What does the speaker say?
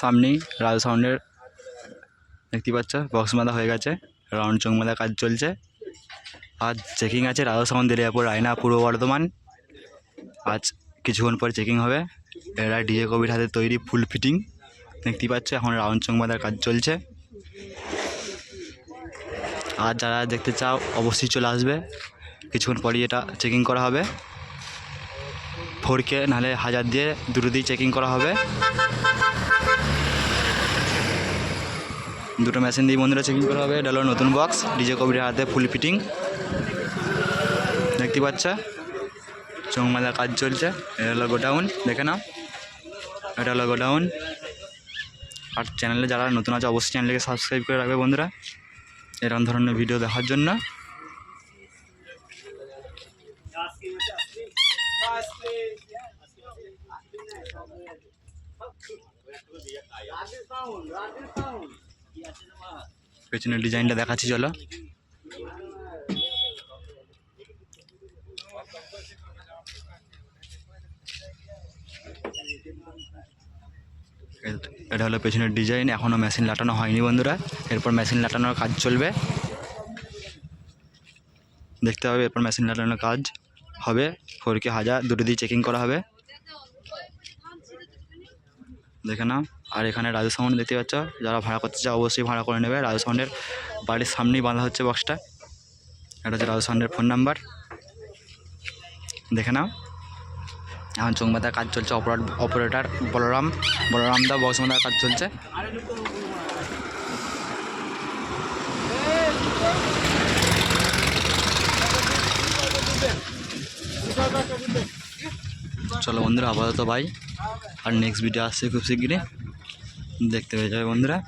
সামনেই রাজা সাউন্ডের দেখতে পাচ্ছ বক্স বাঁধা হয়ে গেছে রাউন্ড চোখ বাঁধা কাজ চলছে। আজ চেকিং আছে রাজা সাউন্ড এরিয়াপুর রায়না পূর্ব বর্ধমান। আজ কিছুক্ষণ পর চেকিং হবে। এরা ডিজে কবির হাতে তৈরি ফুল ফিটিং দেখতে পাচ্ছ, এখন রাউন্ড চোখ বাঁধার কাজ চলছে। আর যারা দেখতে চাও, অবশ্যই চলে আসবে। কিছুক্ষণ পরই এটা চেকিং করা হবে। ফোর কে নাহলে হাজার দিয়ে দুটো দিয়ে চেকিং করা হবে। দুটো মেশিন দিয়ে বন্ধুরা চেকিং করা হবে। এটা নতুন বক্স ডিজে কবির হাতে ফুল ফিটিং দেখতে পাচ্ছ? চৌমালা কাজ চলছে। এটা হলো গোডাউন, দেখে নাও। এটা হলো গোডাউন। আর চ্যানেলে যারা নতুন আছে, অবশ্যই চ্যানেলকে সাবস্ক্রাইব করে রাখবে বন্ধুরা। এরকম ধরনের ভিডিও দেখার জন্য। পেছনের ডিজাইনটা দেখাচ্ছি, চলো। এটা হলো পেছনের ডিজাইন এখনও মেশিন লাটানো হয়নি বন্ধুরা। এরপর মেশিন লাটানোর কাজ চলবে। দেখতে হবে, এরপর মেশিন লাটানোর কাজ হবে। ফোরকে হাজার, দুটো দিয়ে চেকিং করা হবে। দেখে নাও। আর এখানে রাজু দেখতে পাচ্ছ, যারা ভাড়া করতে চাও অবশ্যই ভাড়া করে নেবে। রাজু সাউন্ডের বাড়ির সামনেই বাঁধা হচ্ছে বক্সটা এটা হচ্ছে রাজু ফোন নাম্বার দেখে নাও। এখন চোংবাদার কাজ চলছে অপারেট অপারেটার বলরাম বলরাম দা বক্স বাঁধার কাজ চলছে। চলো বন্ধুরা, আপাতত ভাই আর নেক্সট ভিডিও আসছে খুব শিগগিরই। দেখতে পেয়ে যাবে বন্ধুরা।